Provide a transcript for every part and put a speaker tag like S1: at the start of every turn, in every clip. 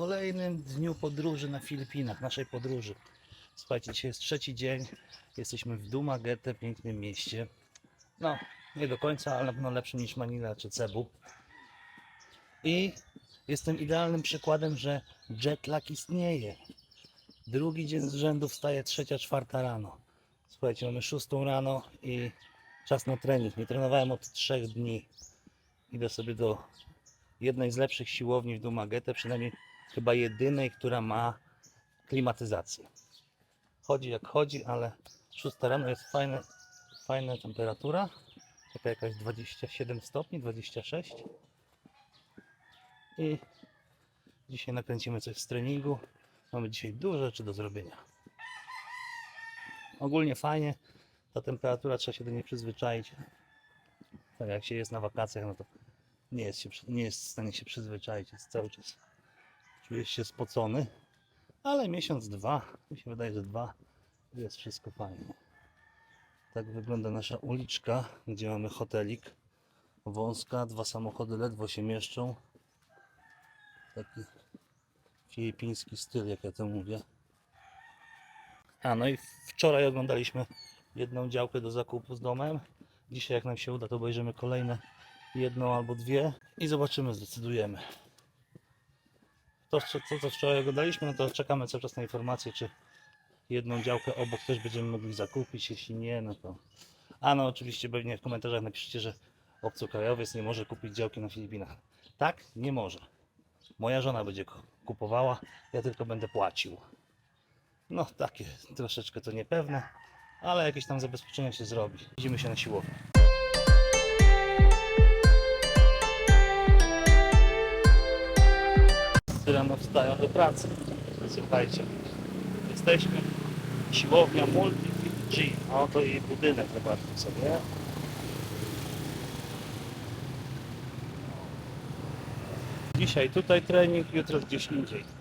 S1: kolejnym dniu podróży na Filipinach, naszej podróży. Słuchajcie, dzisiaj jest trzeci dzień. Jesteśmy w Dumaguete, pięknym mieście. No, nie do końca, ale na pewno lepszym niż Manila czy Cebu. I jestem idealnym przykładem, że jetlag istnieje. Drugi dzień z rzędu wstaje trzecia, czwarta rano. Słuchajcie, mamy szóstą rano i czas na trening. Nie trenowałem od trzech dni. Idę sobie do jednej z lepszych siłowni w Dumaguete, przynajmniej chyba jedynej, która ma klimatyzację. Chodzi jak chodzi, ale 6 rano jest fajne, fajna temperatura. Taka jakaś 27 stopni, 26. I dzisiaj nakręcimy coś z treningu. Mamy dzisiaj dużo rzeczy do zrobienia. Ogólnie fajnie. Ta temperatura trzeba się do niej przyzwyczaić. Tak jak się jest na wakacjach, no to nie jest, się, nie jest w stanie się przyzwyczaić. Jest cały czas się spocony. Ale miesiąc, dwa, mi się wydaje, że dwa, jest wszystko fajnie. Tak wygląda nasza uliczka, gdzie mamy hotelik. Wąska, dwa samochody ledwo się mieszczą. Taki filipiński styl, jak ja to mówię. A no i wczoraj oglądaliśmy jedną działkę do zakupu z domem. Dzisiaj, jak nam się uda, to obejrzymy kolejne jedną albo dwie i zobaczymy, zdecydujemy. To, co, co wczoraj oglądaliśmy, no to czekamy cały czas na informację, czy jedną działkę obok też będziemy mogli zakupić. Jeśli nie, no to. A no, oczywiście pewnie w komentarzach napiszcie, że obcokrajowiec nie może kupić działki na Filipinach. Tak, nie może. Moja żona będzie ku- kupowała, ja tylko będę płacił. No, takie troszeczkę to niepewne, ale jakieś tam zabezpieczenia się zrobi. Widzimy się na siłowni. Rano wstają do pracy. Słuchajcie, jesteśmy siłownia Multifit Gym. A oto jej budynek, zobaczcie sobie. Dzisiaj tutaj trening, jutro gdzieś indziej.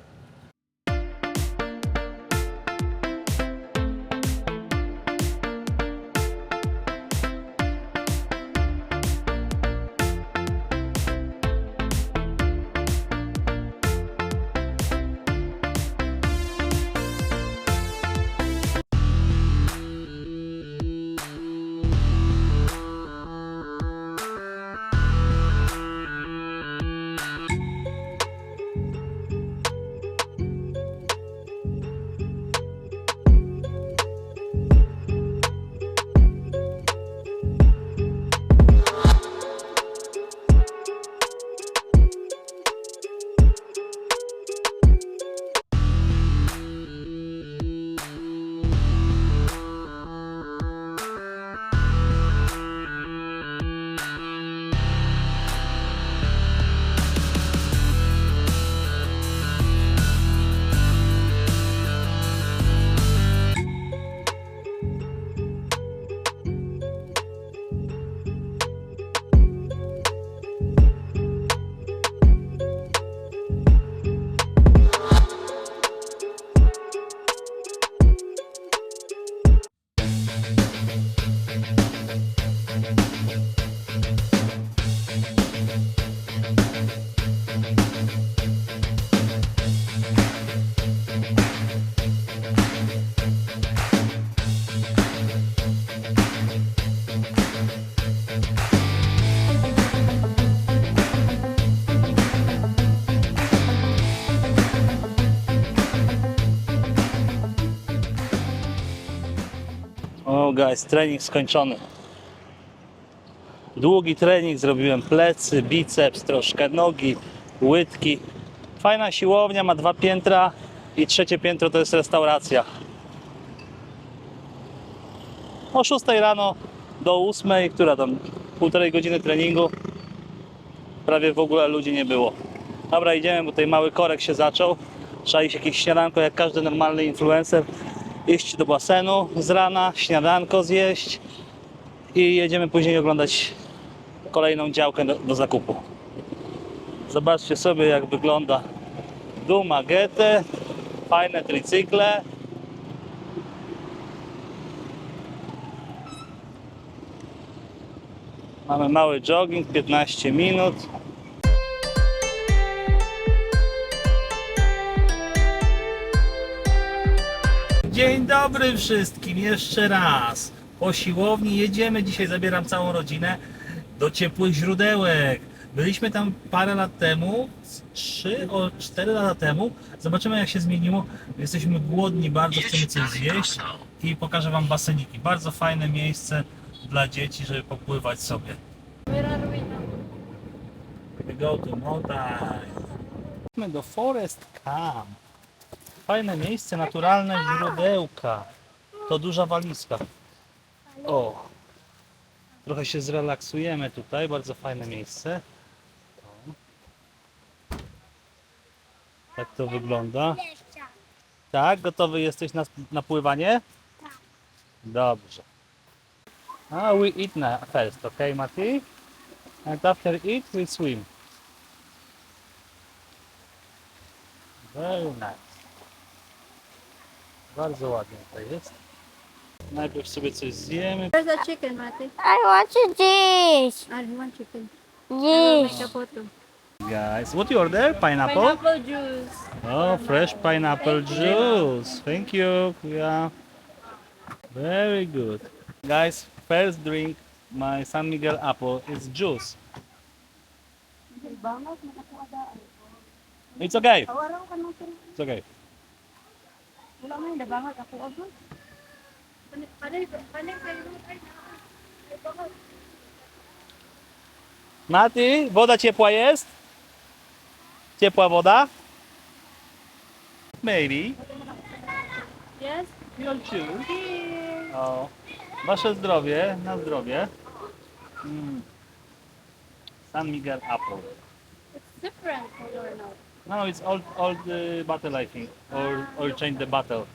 S1: Guys, trening skończony. Długi trening, zrobiłem plecy, biceps, troszkę nogi, łydki. Fajna siłownia, ma dwa piętra i trzecie piętro to jest restauracja. O 6 rano do 8, która tam półtorej godziny treningu. Prawie w ogóle ludzi nie było. Dobra, idziemy, bo tutaj mały korek się zaczął. Trzeba iść jakieś śniadanko, jak każdy normalny influencer. Iść do basenu z rana, śniadanko zjeść i jedziemy później oglądać kolejną działkę do, do zakupu. Zobaczcie sobie jak wygląda Dumaguete, fajne tricykle. Mamy mały jogging, 15 minut. Dzień dobry wszystkim, jeszcze raz. Po siłowni jedziemy, dzisiaj zabieram całą rodzinę do ciepłych źródełek. Byliśmy tam parę lat temu, 3 o 4 lata temu. Zobaczymy jak się zmieniło. Jesteśmy głodni, bardzo chcemy coś zjeść i pokażę wam baseniki. Bardzo fajne miejsce dla dzieci, żeby popływać sobie.
S2: We
S1: go to Motai. Idźmy do Forest Camp. Fajne miejsce, naturalne źródełka. To duża walizka. O! Trochę się zrelaksujemy tutaj, bardzo fajne miejsce. Tak to wygląda. Tak, gotowy jesteś na, na pływanie?
S2: Tak.
S1: Dobrze. A we eat na first, okay, Mati? And after eat, we swim. Very nice. Bardzo ładnie to jest. Najpierw sobie coś zjemy.
S2: Where's the chicken, Mati?
S3: I want to this.
S2: I want chicken. I will
S3: This.
S2: make a photo.
S1: Guys, what you order? Pineapple?
S2: Pineapple juice.
S1: Oh, fresh pineapple juice. Thank you. Yeah. Very good. Guys, first drink my San Miguel apple is juice. It's okay.
S2: Awaraw ka nung
S1: It's okay.
S2: Wala ako. Panay, panay, panay, panay.
S1: Mati, woda ciepła jest? Ciepła woda? Maybe.
S2: Yes?
S1: You'll choose. O, wasze zdrowie, na zdrowie. Mm. San Miguel apple.
S2: It's different color now.
S1: No, it's old, old uh, bottle I think. Or, or change the bottle.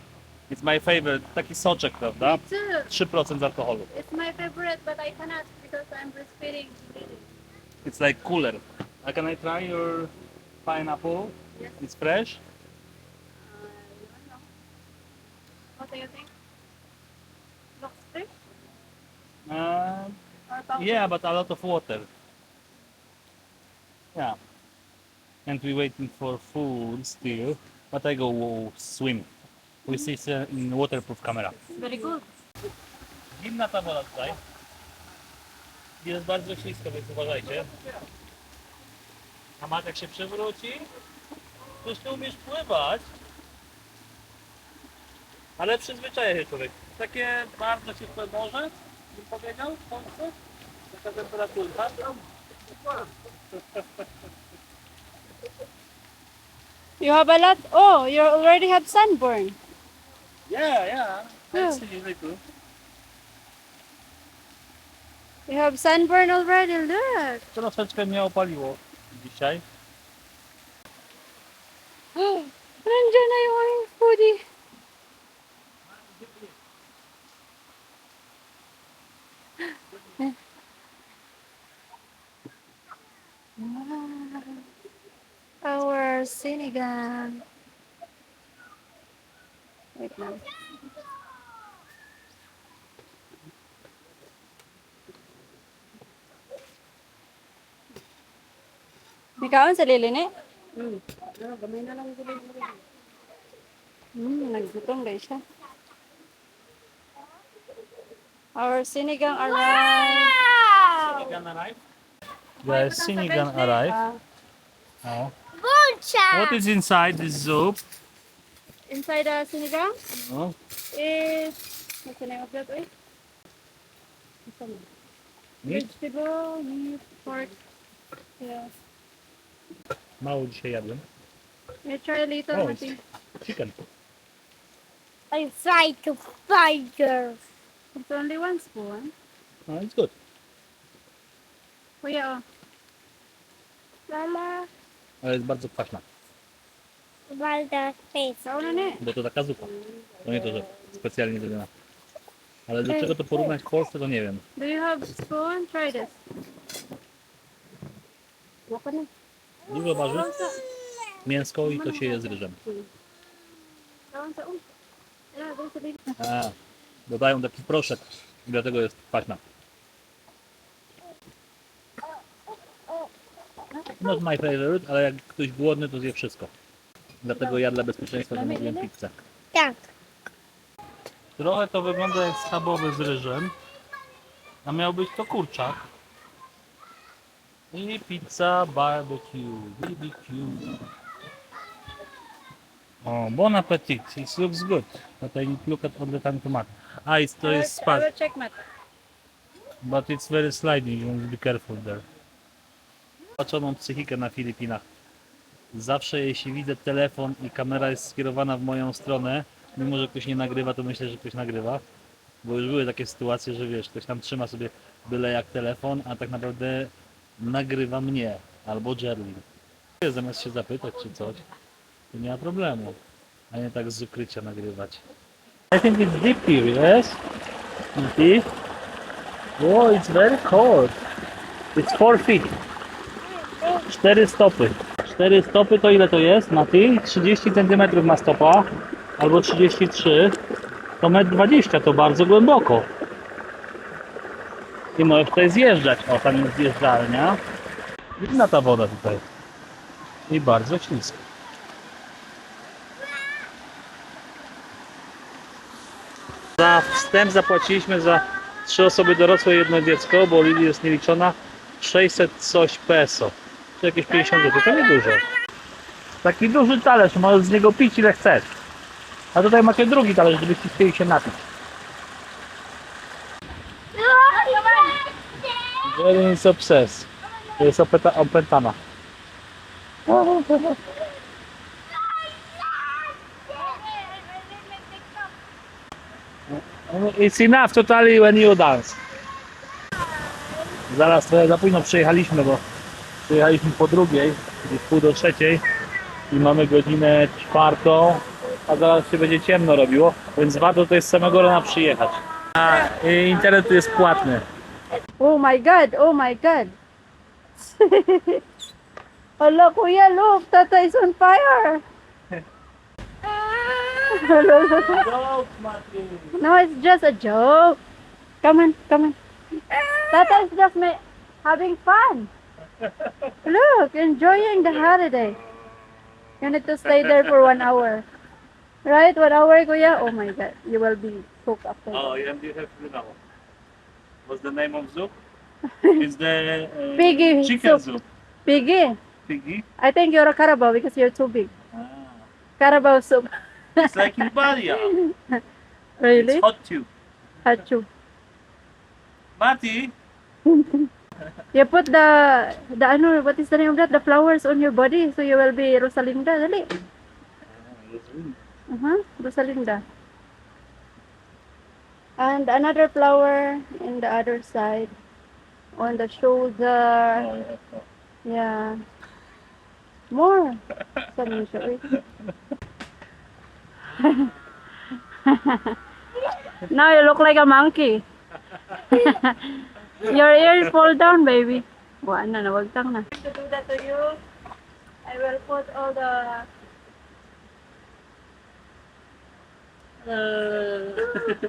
S1: It's my favorite. Taki soczek, prawda?
S2: Too.
S1: 3% alkoholu.
S2: It's my favorite, but I cannot because I'm breastfeeding.
S1: It's like cooler. Uh, can I try your pineapple?
S2: Yes.
S1: It's fresh?
S2: Uh, I don't know. What do you think? Looks fresh
S1: Uh,
S2: or powder?
S1: Yeah, but a lot of water. Yeah. And we waiting for food still, but I go swim. We see in waterproof camera.
S2: Very good.
S1: Zimna ta woda tutaj. Jest bardzo ślisko, więc uważajcie. A Matek się przewróci. Już nie umiesz pływać. Ale przyzwyczaja się człowiek. Takie bardzo ciepłe morze, bym powiedział w Polsce. Taka temperatura.
S2: You have a lot. Oh, you already have sunburn.
S1: Yeah, yeah.
S2: Yeah.
S1: I see little.
S2: You have sunburn already. Look.
S1: Troszeczkę mnie opaliło dzisiaj.
S2: Nandiyan na yung aming foodie. Our sinigang. Wait lang. May kaon sa lilini? Hmm. Gamay na lang sila. Hmm, naggutom guys siya. Our sinigang arrived.
S1: Sinigang arrived? Guys, sinigang arrived.
S2: Ah,
S1: Oh.
S3: Buncha.
S1: What is inside this soup?
S2: inside the sinigang
S1: Oh.
S2: is what's the name of that? Wait.
S1: Meat?
S2: Vegetable, meat, pork. Yeah.
S1: Mało dzisiaj jadłem.
S2: You try a little,
S1: Oh,
S2: Mati.
S1: Chicken.
S3: I try to find her.
S2: It's only one spoon.
S1: No, it's good.
S2: Kuya, oh.
S3: Mama,
S1: Ale jest bardzo kwaśna.
S2: Na eh.
S1: Bo to taka zupa. To nie to, że specjalnie zrobiona. Ale do czego to porównać w Polsce, to nie wiem.
S2: Do you have spoon? Try this.
S1: Dużo warzyw, mięsko i to się je z ryżem.
S2: Oh. Yeah, there's. A,
S1: dodają taki proszek i dlatego jest kwaśna. Not my favorite, ale jak ktoś głodny, to zje wszystko. Dlatego ja dla bezpieczeństwa zamówiłem pizzę.
S3: Tak.
S1: Trochę to wygląda jak schabowy z ryżem, a miał być to kurczak. I pizza barbecue, BBQ. Oh, bon appetit. It looks good. But I need to look at all the time tomato. Ah, it's, to jest
S2: Matt.
S1: but it's very sliding. You must be careful there. Patrzoną psychikę na Filipinach. Zawsze jeśli widzę telefon i kamera jest skierowana w moją stronę, mimo że ktoś nie nagrywa, to myślę, że ktoś nagrywa. Bo już były takie sytuacje, że wiesz, ktoś tam trzyma sobie byle jak telefon, a tak naprawdę nagrywa mnie albo Jerlin. Zamiast się zapytać czy coś, to nie ma problemu. A nie tak z ukrycia nagrywać. I think it's deep here, yes? Deep? Oh, it's very cold. It's 4 feet. 4 stopy. 4 stopy to ile to jest, Mati? 30 cm ma stopa, albo 33. To 1,20 m to bardzo głęboko. I możesz tutaj zjeżdżać. O, tam jest zjeżdżalnia. Inna ta woda tutaj. I bardzo śliska. Za wstęp zapłaciliśmy za trzy osoby dorosłe jedno dziecko, bo Lili jest nieliczona 600 coś peso. To jakieś 50 zł, to nie dużo. Taki duży talerz, możesz z niego pić ile chcesz. A tutaj macie drugi talerz, żebyście chcieli się napić. Is obsessed. To jest opeta, opętana. It's enough totally when you dance. Zaraz za późno przyjechaliśmy, bo przyjechaliśmy po drugiej, gdzieś pół do trzeciej i mamy godzinę czwartą, a zaraz się będzie ciemno robiło, więc warto tutaj z samego rana przyjechać. A y, internet tu jest płatny.
S2: Oh my god, oh my god. Hello, kuya, look, tata is on fire. no, it's just a joke. Come on, come on. Tata is just ma- having fun. Look, enjoying the holiday. You need to stay there for one hour. Right? One hour, kuya? Oh my god, you will be cooked after.
S1: Oh, and you have to know. What's the name of soup? It's the uh,
S2: Piggy
S1: chicken
S2: soup.
S1: soup.
S2: Piggy.
S1: Piggy.
S2: I think you're a Carabao because you're too big.
S1: Ah,
S2: Carabao soup.
S1: it's like in Balia.
S2: Really?
S1: It's hot tube.
S2: Hachu.
S1: Mati,
S2: You put the, the ano, what is the name of that? The flowers on your body so you will be Rosalinda. Dali. Uh-huh. Rosalinda. And another flower in the other side. On the shoulder. Yeah. More. Saan mo siya? Now you look like a monkey. Your ears fall down, baby. Wala na, nawagtang na. To do that to you, I will put all the...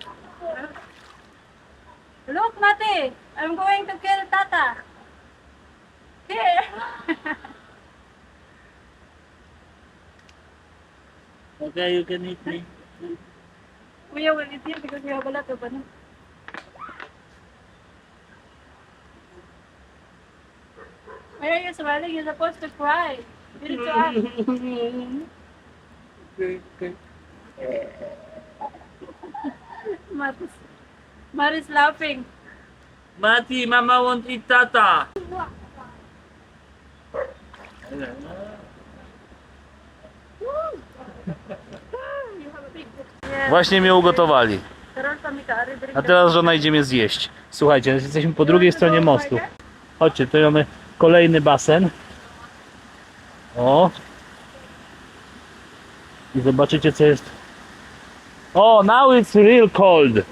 S2: Look, Mati! I'm going to kill Tata. Here.
S1: okay, you can eat me.
S2: Kuya will eat you because you have a lot of ano. Why are you smiling? You're supposed to cry. You need to.
S1: Okay, okay.
S2: Maris, Maris laughing.
S1: Mati, Mama won't eat Tata.
S2: You have a big Yeah.
S1: Właśnie mnie ugotowali. A teraz żona idzie mnie zjeść. Słuchajcie, jesteśmy po drugiej stronie mostu. Chodźcie, tu mamy kolejny basen. O. I zobaczycie co jest. O, now it's real cold.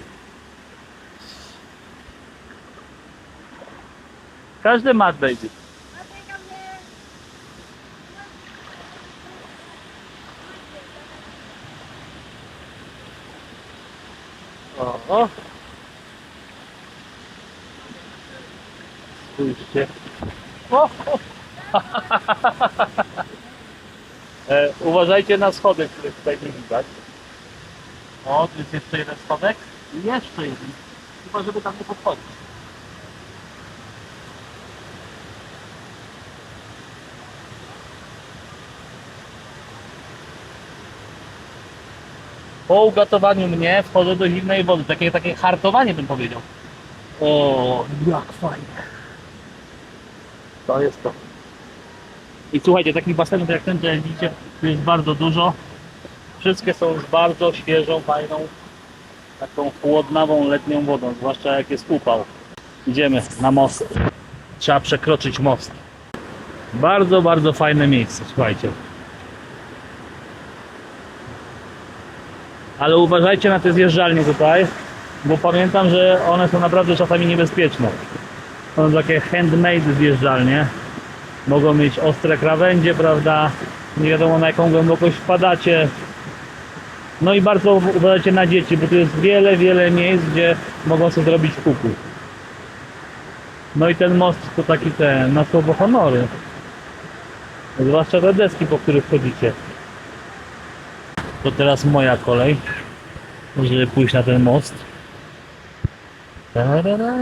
S1: Każdy ma baby. O, o. Spójrzcie. E, uważajcie na schody, których tutaj nie widać. O, tu jest jeszcze jeden schodek. I jeszcze jeden. Chyba, żeby tam nie podchodzić. Po ugotowaniu mnie wchodzę do zimnej wody. Takie, takie hartowanie bym powiedział. O, jak fajnie. To jest to. I słuchajcie, takich basenów jak ten, jak widzicie, tu jest bardzo dużo. Wszystkie są z bardzo świeżą, fajną, taką chłodnawą letnią wodą, zwłaszcza jak jest upał. Idziemy na most. Trzeba przekroczyć most. Bardzo, bardzo fajne miejsce, słuchajcie. Ale uważajcie na te zjeżdżalnie tutaj, bo pamiętam, że one są naprawdę czasami niebezpieczne. Są takie handmade zjeżdżalnie. Mogą mieć ostre krawędzie, prawda? Nie wiadomo na jaką głębokość wpadacie. No i bardzo uważajcie na dzieci, bo tu jest wiele, wiele miejsc, gdzie mogą sobie zrobić kuku. No i ten most to taki ten, na słowo honory. Zwłaszcza te deski, po których chodzicie. To teraz moja kolej, żeby pójść na ten most. Ta-da-da.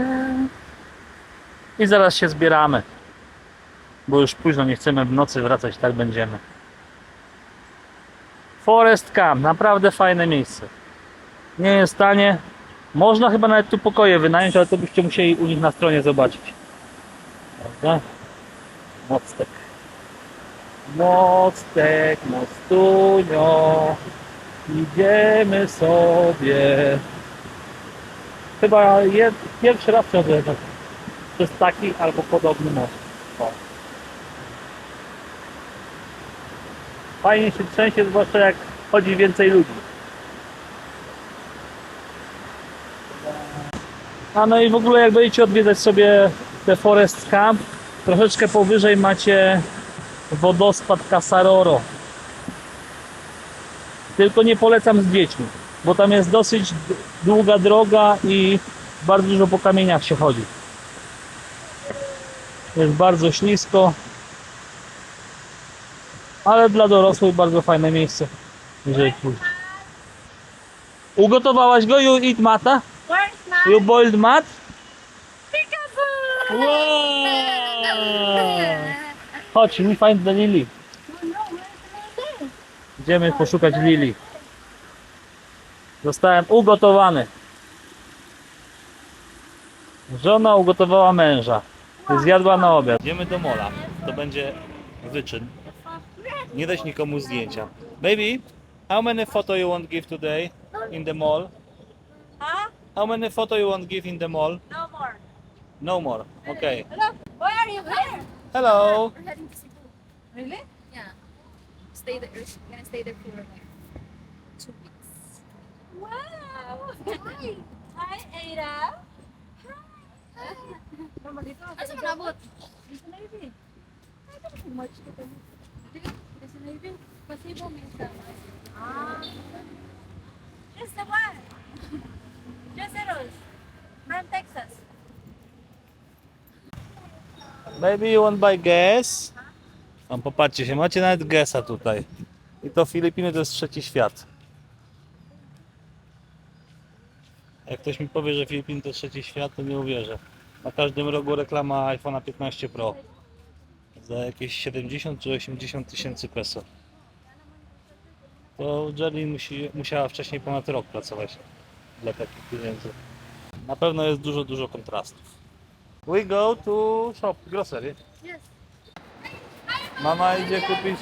S1: I zaraz się zbieramy. Bo już późno nie chcemy w nocy wracać, tak będziemy. Forest Camp, naprawdę fajne miejsce. Nie jest tanie. Można chyba nawet tu pokoje wynająć, ale to byście musieli u nich na stronie zobaczyć. Prawda? Mostek. Mostek, mostunio. Idziemy sobie. Chyba jed, pierwszy raz tak przez taki albo podobny most. O. Fajnie się trzęsie, zwłaszcza jak chodzi więcej ludzi. A no i w ogóle jak będziecie odwiedzać sobie te Forest Camp, troszeczkę powyżej macie wodospad Casaroro. Tylko nie polecam z dziećmi, bo tam jest dosyć długa droga i bardzo dużo po kamieniach się chodzi. Jest bardzo ślisko. Ale dla dorosłych bardzo fajne miejsce. Jeżeli pójść. Ugotowałaś go? You eat mata? You boiled mat? Wow! Chodź, we find the lily. Idziemy poszukać lili. Zostałem ugotowany. Żona ugotowała męża. Zjadła na obiad. Idziemy do mola. To będzie wyczyn. Nie dać nikomu zdjęcia. Baby, how many photo you want give today in the mall?
S4: Huh?
S1: How many photo you want give in the mall?
S4: No more.
S1: No more. Okay.
S4: Hello? Why are you here?
S1: Hello.
S5: We're heading to Cebu.
S4: Really?
S5: Yeah. Stay there. We're gonna stay there for like two weeks.
S4: Wow! Hi! Hi, Ada! Mama, dito.
S5: Asa ka?
S4: Dito na yun eh.
S5: Ka pa. Dili, kasi na yun.
S4: Ah. Just the one. Just the Rose. From Texas.
S1: Maybe you want buy gas? Tam popatrzcie się, macie nawet gesa tutaj. I to Filipiny to jest trzeci świat. Jak ktoś mi powie, że Filipiny to trzeci świat, to nie uwierzę. Na każdym rogu reklama iPhone'a 15 Pro. Za jakieś 70 czy 80 tysięcy peso. To Jelly musi, musiała wcześniej ponad rok pracować dla takich pieniędzy. Na pewno jest dużo, dużo kontrastów. We go to shop, grocery.
S5: Yes.
S1: Mama idzie kupić.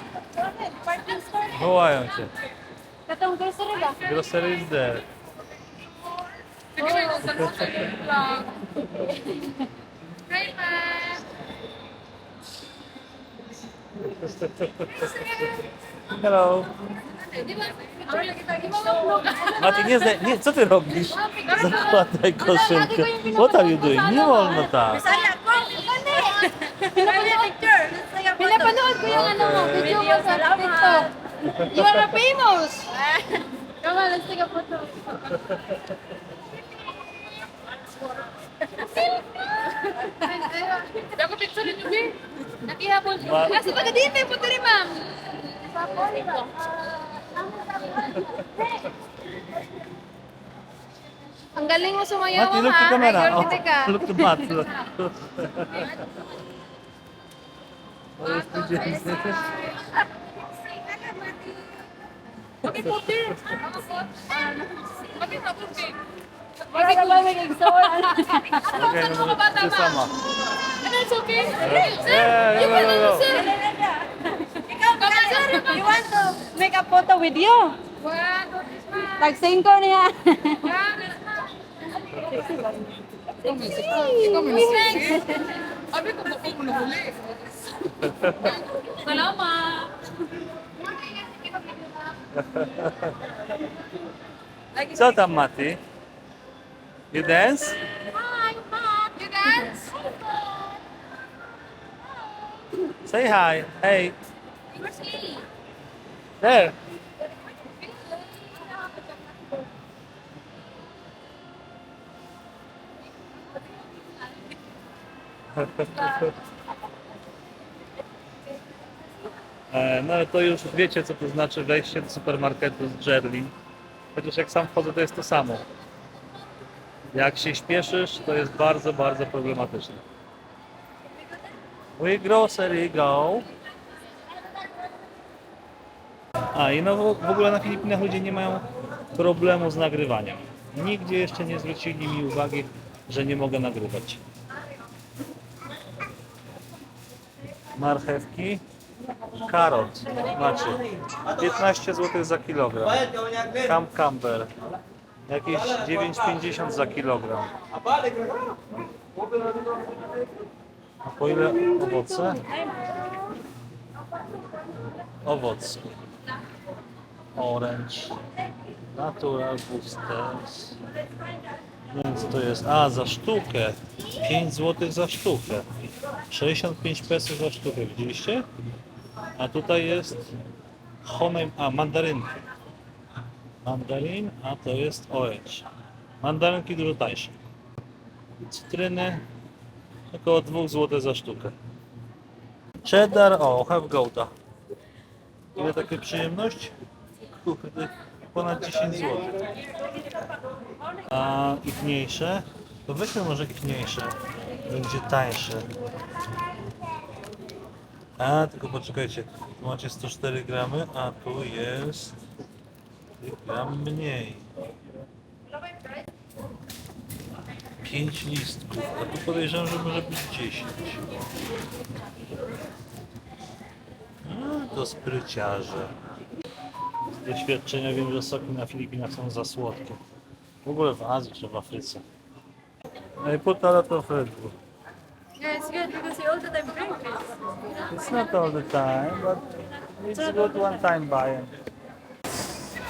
S1: Wołają cię.
S4: Katong grocery?
S1: Grocery is there.
S5: Hi, ma.
S1: Hello. Mati, nie, zda- nie, co ty robisz? Zakładaj koszulkę. What are you doing? Nie wolno tak.
S5: Pinapanood ko yung ano mo. Video mo sa TikTok. You are famous. Come on, let's take a photo. Ako picture niyo, Bi. Nakihabol. Kasi taga dito, puto rin, ma'am. Galing mo sumayaw,
S1: Mati, look to
S5: ha?
S1: camera.
S5: Idol kita ka.
S1: Oh, look to Mati. Look. Where's the Jason?
S4: Bakit puti? Bakit na puti?
S2: Para naman maging sore.
S1: Okay, no, no, no, sama.
S4: Ano, it's okay?
S1: Yeah, go, go, go.
S4: Ikaw, baka sir,
S2: You want to make a photo with you?
S4: One, two, three, smile.
S2: Like ko niya.
S4: One, smile. Sabi ko, baka mo nahuli. Salamat.
S1: Co tam, Mati? You dance?
S4: Hi, Mom. You dance?
S1: Say hi. Hey,
S4: Where's Lily?
S1: there. E, No ale to już wiecie, co to znaczy wejście do supermarketu z Jerlin. Chociaż jak sam wchodzę, to jest to samo. Jak się śpieszysz, to jest bardzo, bardzo problematyczne. We grocery go. A i no w ogóle na Filipinach ludzie nie mają problemu z nagrywaniem. Nigdzie jeszcze nie zwrócili mi uwagi, że nie mogę nagrywać. Marchewki, karot, znaczy 15 zł za kilogram. Cam camber, jakieś 9,50 za kilogram. A po ile owoce? Owoc. Orange. Natural Boosters. Więc to jest. A, za sztukę. 5 zł za sztukę. 65 pesos za sztukę, widzieliście? A tutaj jest honem, a mandarynki. Mandarin, a to jest orange. Mandarynki dużo tańsze. Cytryny około 2 zł za sztukę. Cheddar, o, have goata. Ile takie przyjemność? Kurde, ponad 10 zł. A ich mniejsze? To weźmy może ich mniejsze. Będzie tańsze. A, tylko poczekajcie. Tu macie 104 gramy, a tu jest gram mniej. 5 listków, a tu podejrzewam, że może być 10. A, to spryciarze. Z doświadczenia wiem, że soki na Filipinach są za słodkie. W ogóle w Azji czy w Afryce. I put a lot of Red Bull.
S4: Yeah, it's good because you all the time drink this.
S1: It's not all the time, but it's good one time buying.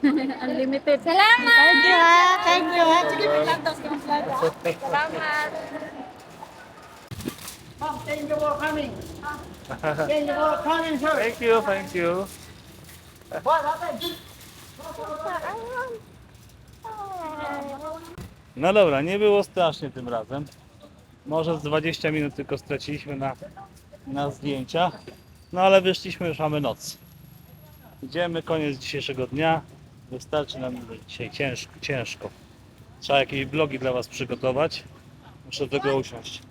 S2: Unlimited.
S4: Salamat!
S2: Thank you ha. Thank you ha. Sige,
S4: Salamat!
S6: Thank you for coming. Thank you for coming, sir.
S1: Thank you, thank you.
S6: What happened?
S1: No dobra, nie było strasznie tym razem. Może z 20 minut tylko straciliśmy na, na zdjęcia. No ale wyszliśmy, już mamy noc. Idziemy, koniec dzisiejszego dnia. Wystarczy nam dzisiaj ciężko, ciężko. Trzeba jakieś blogi dla Was przygotować. Muszę do tego usiąść.